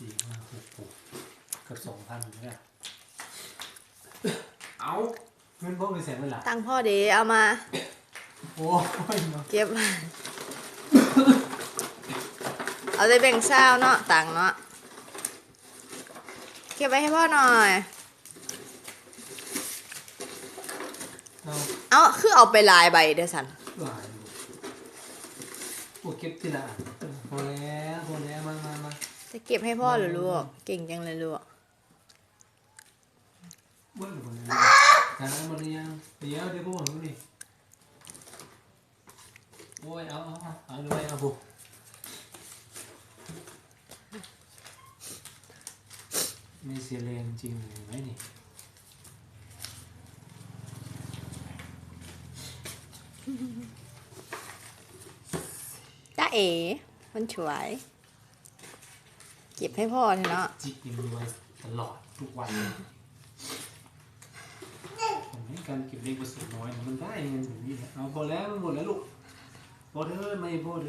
สี่ห้าหกหกเกือบสองพันเนี่ยเอาเงินพวกไปเสียเวลาตังค์พ่อเดเอามา โอ้ยเนาะเก็บเอาได้แบ่งเศร้าเนาะตังค์เนาะเก็บไว้ให้พ่อหน่อย เอาเอาคือเอาไปลายใบเด้อสันหลายอยู่โอ้เก็บทีละอันพอแล้วพอแล้วมามามาจะ เก็บให้พ่อเหรือลูก เก่งจังเลยลูก เบิ้ลหมดเลยจานหมดหรือยังเดี๋ยวเดี๋ยวพวกผมนี่โอ้ยเอาเอาเอาเอาเลยเอาบุไม่เสียแรงจริงเห็นไหมนี่จ้าเอ๋มันฉวย เก็บให้พ่อเถอะเนาะจิกยังรวยตลอดทุกวันเลยผมให้การเก็บเลขผสมน้อยมันได้เงินถึงนี้แหละเอาพอแล้วมันหมดแล้วลูกพอเธอไม่พอเธอ